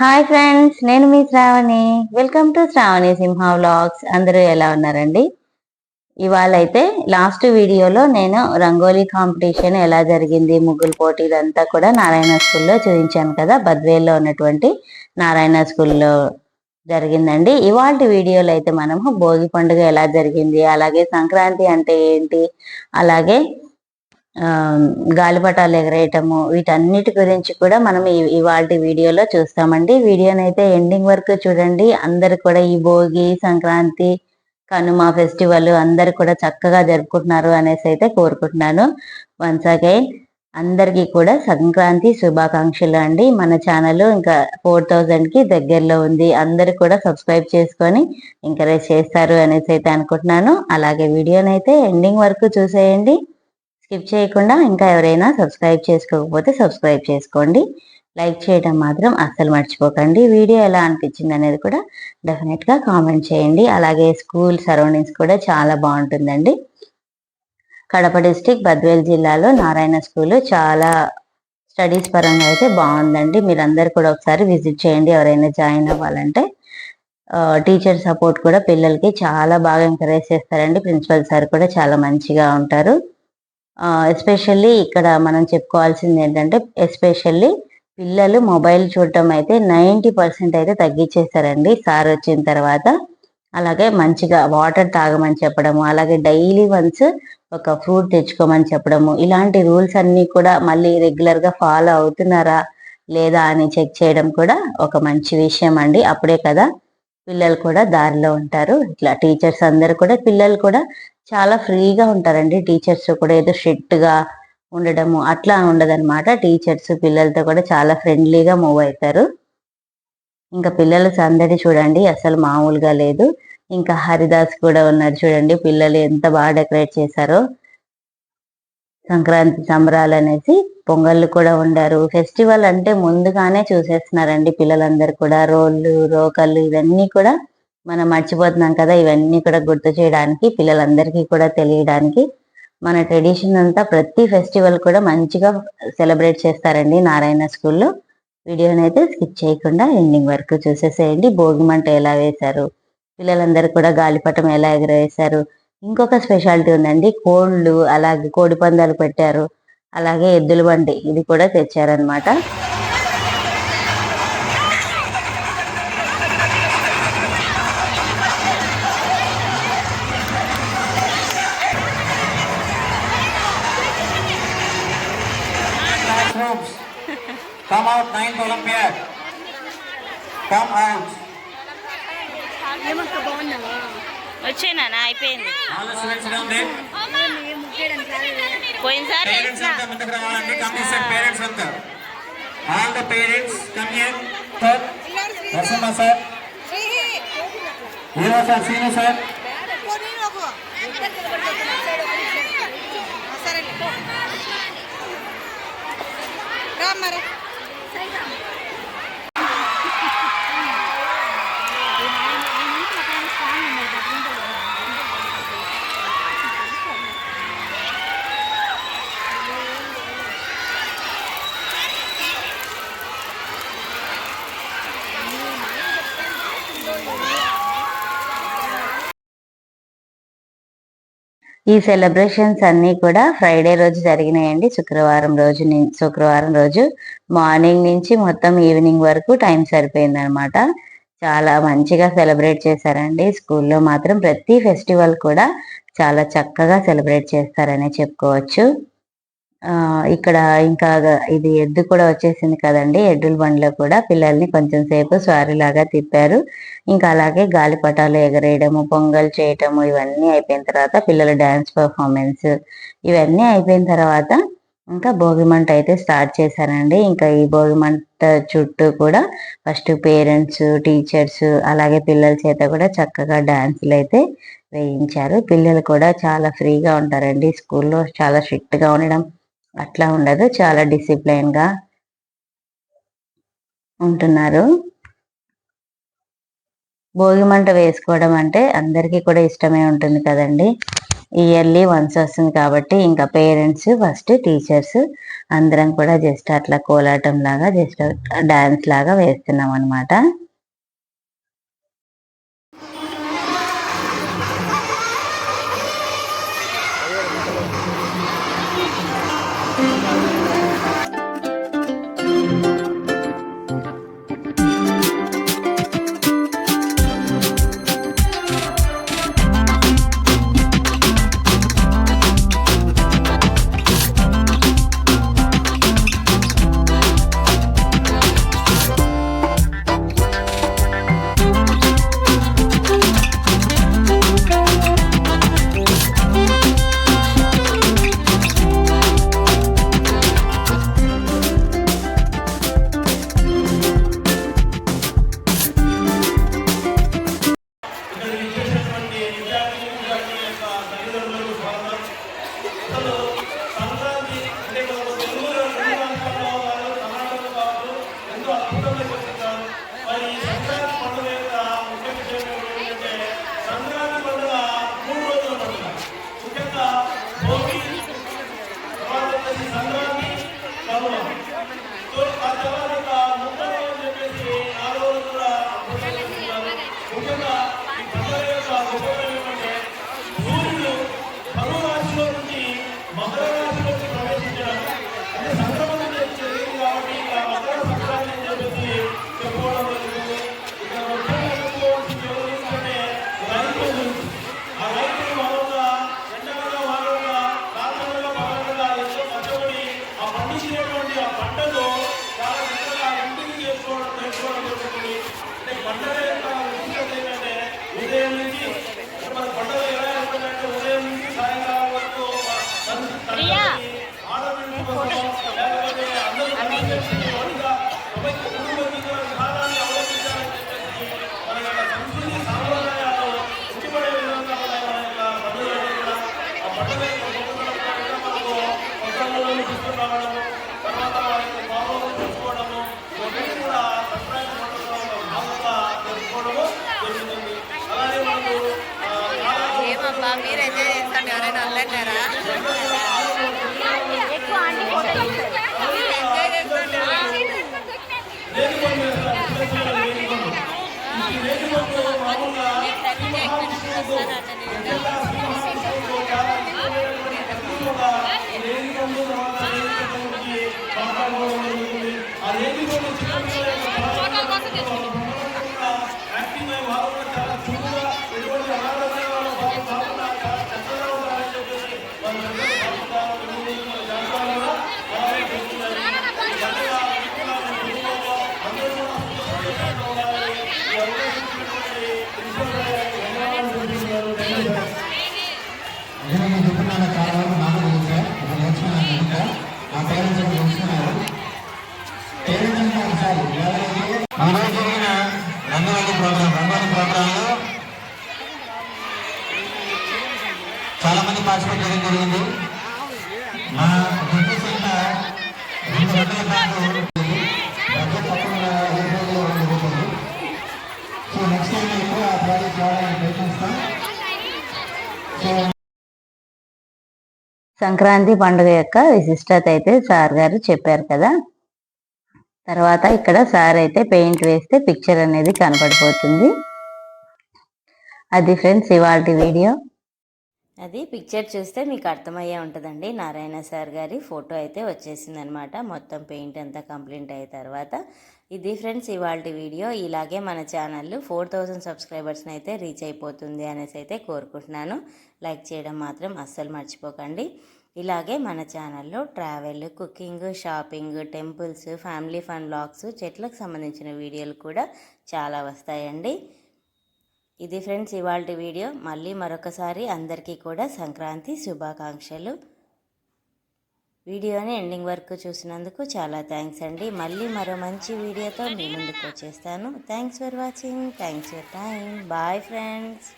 Hi friends నేను మీ Shravani. Welcome to Shravani Simha vlogs. అందరూ ఎలా ఉన్నారండి? ఇవాళ అయితే లాస్ట్ వీడియోలో నేను రంగోలీ కాంపిటీషన్ ఎలా జరిగింది ముగ్గులు పోటీ ఇదంతా కూడా నారాయణ స్కూల్లో చూపించాను కదా బద్వేల్లో ఉన్నటువంటి నారాయణ స్కూల్లో జరిగిందండి. ఇవాళ వీడియోలో అయితే మనము భోగి పండుగ ఎలా జరిగింది అలాగే సంక్రాంతి అంటే ఏంటి అలాగే గాలిపటాలు ఎగరేయటము వీటన్నిటి గురించి కూడా మనం ఇవాళ వీడియోలో చూస్తామండి. వీడియోని అయితే ఎండింగ్ వరకు చూడండి. అందరు కూడా ఈ భోగి సంక్రాంతి కనుమ ఫెస్టివల్ అందరు కూడా చక్కగా జరుపుకుంటున్నారు అనేసి అయితే కోరుకుంటున్నాను. వన్స్ అగైన్ అందరికీ కూడా సంక్రాంతి శుభాకాంక్షలు అండి. మన ఛానల్ ఇంకా ఫోర్కి దగ్గరలో ఉంది. అందరు కూడా సబ్స్క్రైబ్ చేసుకొని ఎంకరేజ్ చేస్తారు అనేసి అయితే అనుకుంటున్నాను. అలాగే వీడియోని అయితే ఎండింగ్ వరకు చూసేయండి. స్కిప్ చేయకుండా ఇంకా ఎవరైనా సబ్స్క్రైబ్ చేసుకోకపోతే సబ్స్క్రైబ్ చేసుకోండి. లైక్ చేయడం మాత్రం అస్సలు మర్చిపోకండి. వీడియో ఎలా అనిపించింది అనేది కూడా డెఫినెట్గా కామెంట్ చేయండి. అలాగే స్కూల్ సరౌండింగ్స్ కూడా చాలా బాగుంటుందండి. కడప డిస్టిక్ బద్వేల్ జిల్లాలో నారాయణ స్కూల్ చాలా స్టడీస్ పరంగా అయితే బాగుందండి. మీరందరూ కూడా ఒకసారి విజిట్ చేయండి. ఎవరైనా జాయిన్ అవ్వాలంటే టీచర్ సపోర్ట్ కూడా పిల్లలకి చాలా బాగా ఎంకరేజ్ చేస్తారండి. ప్రిన్సిపల్ సార్ కూడా చాలా మంచిగా ఉంటారు. ఎస్పెషల్లీ ఇక్కడ మనం చెప్పుకోవాల్సింది ఏంటంటే ఎస్పెషల్లీ పిల్లలు మొబైల్ చూడటం అయితే నైంటీ పర్సెంట్ అయితే తగ్గించేశారండి. సార్ వచ్చిన తర్వాత అలాగే మంచిగా వాటర్ తాగమని చెప్పడము అలాగే డైలీ వన్స్ ఒక ఫ్రూట్ తెచ్చుకోమని చెప్పడము ఇలాంటి రూల్స్ అన్నీ కూడా మళ్ళీ రెగ్యులర్గా ఫాలో అవుతున్నారా లేదా అని చెక్ చేయడం కూడా ఒక మంచి విషయం అండి. అప్పుడే కదా పిల్లలు కూడా దారిలో ఉంటారు. ఇట్లా టీచర్స్ అందరు కూడా పిల్లలు కూడా చాలా ఫ్రీగా ఉంటారండి. టీచర్స్ కూడా ఏదో స్ట్రిక్ట్గా ఉండడము అట్లా ఉండదన్నమాట. టీచర్స్ పిల్లలతో కూడా చాలా ఫ్రెండ్లీగా మూవ్ అవుతారు ఇంకా పిల్లల సందడి చూడండి అసలు మామూలుగా లేదు. ఇంకా హరిదాస్ కూడా ఉన్నారు చూడండి పిల్లలు ఎంత బాగా డెకరేట్ చేశారో. సంక్రాంతి సంబరాలు అనేసి పొంగళ్ళు కూడా ఉండారు ఫెస్టివల్ అంటే ముందుగానే చూసేస్తున్నారండి పిల్లలందరూ కూడా. రోళ్ళు రోకళ్ళు ఇవన్నీ కూడా మనం మర్చిపోతున్నాం కదా. ఇవన్నీ కూడా గుర్తు చేయడానికి పిల్లలందరికీ కూడా తెలియడానికి మన ట్రెడిషన్ అంతా ప్రతి ఫెస్టివల్ కూడా మంచిగా సెలబ్రేట్ చేస్తారండి నారాయణ స్కూల్లో. వీడియోని అయితే స్కిప్ చేయకుండా ఎండింగ్ వరకు చూసేసేయండి. భోగి మంట ఎలా వేశారు? పిల్లలందరూ కూడా గాలిపటం ఎలా ఎగరవేశారు? ఇంకొక స్పెషాలిటీ ఉందండి కోళ్ళు అలాగే కోడి పందాలు పెట్టారు అలాగే ఎద్దుల బండి ఇది కూడా తెచ్చారనమాట classrooms. Come out, ninth Olympiad. Come out. వచ్చేనా అయిపోయింది పోయినసారి. All the parents come here. Sir, Narasimha sir hero sir Seenu sir మరి ఈ సెలబ్రేషన్స్ అన్ని కూడా ఫ్రైడే రోజు జరిగినాయండి. శుక్రవారం రోజు శుక్రవారం రోజు మార్నింగ్ నుంచి మొత్తం ఈవినింగ్ వరకు టైం సరిపోయింది అనమాట చాలా మంచిగా సెలబ్రేట్ చేశారండి. స్కూల్లో మాత్రం ప్రతి ఫెస్టివల్ కూడా చాలా చక్కగా సెలబ్రేట్ చేస్తారనే చెప్పుకోవచ్చు. ఇక్కడ ఇంకా ఇది ఎద్దు కూడా వచ్చేసింది కదండి ఎద్దుల బండిలో కూడా పిల్లల్ని కొంచెం సేపు స్వారీలాగా తిప్పారు. ఇంకా అలాగే గాలిపటాలు ఎగరేయడము పొంగల్ చేయటము ఇవన్నీ అయిపోయిన తర్వాత పిల్లల డాన్స్ పర్ఫార్మెన్స్ ఇవన్నీ అయిపోయిన తర్వాత ఇంకా భోగిమంట అయితే స్టార్ట్ చేశారండి. ఇంకా ఈ భోగిమంట చుట్టూ కూడా ఫస్ట్ పేరెంట్స్ టీచర్స్ అలాగే పిల్లల చేత కూడా చక్కగా డాన్సులు అయితే వేయించారు. పిల్లలు కూడా చాలా ఫ్రీగా ఉంటారండి. స్కూల్లో చాలా స్ట్రిక్ట్గా ఉండడం అట్లా ఉండదు. చాలా డిసిప్లైన్గా ఉంటున్నారు. భోగి మంట వేసుకోవడం అంటే అందరికీ కూడా ఇష్టమే ఉంటుంది కదండి. ఇయర్లీ వన్స్ వస్తుంది కాబట్టి ఇంకా పేరెంట్స్ ఫస్ట్ టీచర్స్ అందరం కూడా జస్ట్ అట్లా కోలాటం లాగా జస్ట్ డాన్స్ లాగా వేస్తున్నాం అనమాట మీరైతే చేస్తాను ఎవరైనా వెళ్ళారా बहुत एक हैप्पी एक दिन के साथ आने నేను మీకు చెప్తున్నాను చాలా వరకు నాకు తెలుసు. ఇప్పుడు నేర్చుకున్నాను ఇంకా మా పేరెంట్స్ తెలుసుకున్నారు పేరెంట్స్ అంటే ఒకసారి ఎవరైతే ఈరోజు జరిగిన రంగవల్లి ప్రోగ్రాంలో చాలా మంది పార్టిసిపేట్ చేయడం జరిగింది. మా గుర్తు సంత రెండు గంటల పాటు సంక్రాంతి పండుగ యొక్క విశిష్టత అయితే సార్ గారు చెప్పారు కదా. తర్వాత ఇక్కడ సార్ అయితే పెయింట్ వేస్తే పిక్చర్ అనేది కనపడిపోతుంది. అది ఫ్రెండ్స్ ఇవాళ వీడియో. అది పిక్చర్ చూస్తే మీకు అర్థమయ్యే ఉంటుందండి. నారాయణ సార్ గారి ఫోటో అయితే వచ్చేసింది అనమాట మొత్తం పెయింట్ అంతా కంప్లీట్ అయిన తర్వాత ఇది ఫ్రెండ్స్ ఇవాళ వీడియో. ఇలాగే మన ఛానల్ ఫోర్ థౌజండ్ సబ్స్క్రైబర్స్ని అయితే రీచ్ అయిపోతుంది అనేసి అయితే కోరుకుంటున్నాను. లైక్ చేయడం మాత్రం అస్సలు మర్చిపోకండి. ఇలాగే మన ఛానల్లో travel cooking shopping temples family fun blogs చెట్లకు సంబంధించిన వీడియోలు కూడా చాలా వస్తాయండి. ఇది ఫ్రెండ్స్ ఇవాళ వీడియో. మళ్ళీ మరొకసారి అందరికీ కూడా సంక్రాంతి శుభాకాంక్షలు. వీడియోని ఎండింగ్ వరకు చూసినందుకు చాలా థ్యాంక్స్ అండి. మళ్ళీ మరో మంచి వీడియోతో మీ ముందుకు వచ్చేస్తాను. Thanks for watching thanks for time bye friends